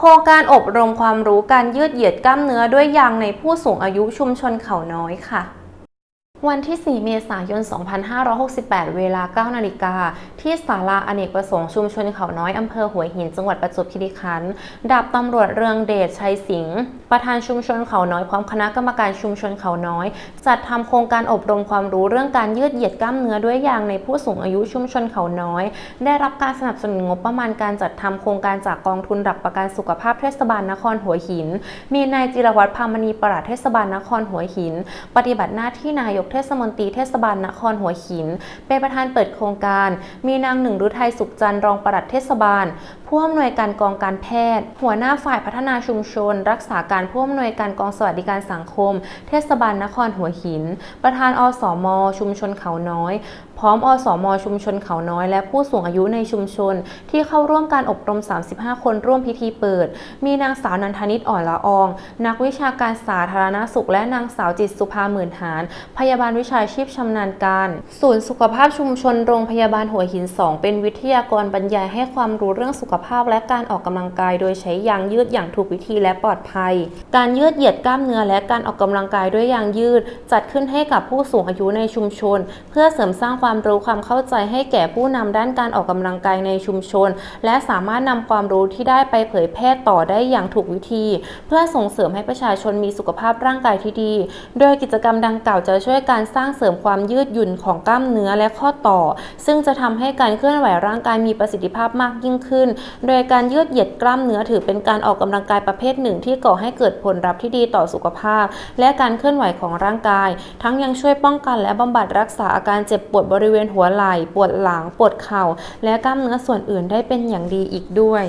โครงการอบรมความรู้การยืดเหยียดกล้ามเนื้อด้วยยางในผู้สูงอายุชุมชนเขาน้อยค่ะ วันที่ 4 เมษายน 2568 เวลา 9 นาฬิกา ที่ศาลาอเนกประสงค์ชุมชนเขาน้อย อำเภอหัวหิน จังหวัดประจวบคีรีขันธ์ ดาบตำรวจเรืองเดช ชัยสิงห์ ประธานชุมชนเขาน้อย พร้อมคณะกรรมการชุมชนเขาน้อย จัดทำโครงการอบรมความรู้เรื่องการยืดเหยียดกล้ามเนื้อด้วยยางในผู้สูงอายุชุมชนเขาน้อย ได้รับการสนับสนุนงบประมาณการจัดทำโครงการจากกองทุนหลักประกันสุขภาพเทศบาลนครหัวหิน มีนายจิรวัตรพามณีประหลัดเทศบาลนครหัวหิน ปฏิบัติหน้าที่นายกเทศมนตรีเทศบาลนครหัวหิน เป็นประธานเปิดโครงการ มีนางหนึ่งรุทัยสุขจันทร์รองปลัดเทศบาลผู้อำนวยการกองการแพทย์ หัวหน้าฝ่ายพัฒนาชุมชน รักษาการผู้อำนวยการกองสวัสดิการสังคม เทศบาลนครหัวหิน ประธานอสม ชุมชนเขาน้อย พร้อมอสม ชุมชนเขาน้อย และผู้สูงอายุในชุมชน ที่เข้าร่วมการอบรม 35 คนร่วมพิธีเปิด มีนางสาวนันทนิตอ่อนละออง นักวิชาการสาธารณสุข และนางสาวจิตสุภาหมื่นหารพยาบาลวิชาชีพชำนาญการ ศูนย์สุขภาพชุมชนโรงพยาบาลหัวหิน 2 เป็นวิทยากรบรรยายให้ความรู้เรื่องสุขภาพและการออกกำลังกาย โดยใช้ยางยืดอย่างถูกวิธีและปลอดภัย การยืดเหยียดกล้ามเนื้อและการออกกำลังกายด้วยยางยืด จัดขึ้นให้กับผู้สูงอายุในชุมชน เพื่อเสริมสร้างความรู้ความเข้าใจให้แก่ผู้นำด้านการออกกำลังกายในชุมชน และสามารถนำความรู้ที่ได้ไปเผยแพร่ต่อได้อย่างถูกวิธี เพื่อส่งเสริมให้ประชาชนมีสุขภาพร่างกายที่ดี โดยกิจกรรมดังกล่าวจะช่วยการสร้างเสริมความยืดหยุ่นของกล้ามเนื้อและข้อต่อ ซึ่งจะทำให้การเคลื่อนไหวร่างกายมีประสิทธิภาพมากยิ่งขึ้นโดยการยืดเหยียดกล้ามเนื้อถือเป็นการออกกำลังกายประเภทหนึ่ง ที่ก่อให้เกิดผลลัพธ์ที่ดีต่อสุขภาพ และการเคลื่อนไหวของร่างกาย ทั้งยังช่วยป้องกันและบำบัดรักษาอาการเจ็บปวดบริเวณหัวไหล่ ปวดหลัง ปวดเข่า และกล้ามเนื้อส่วนอื่นได้เป็นอย่างดีอีกด้วย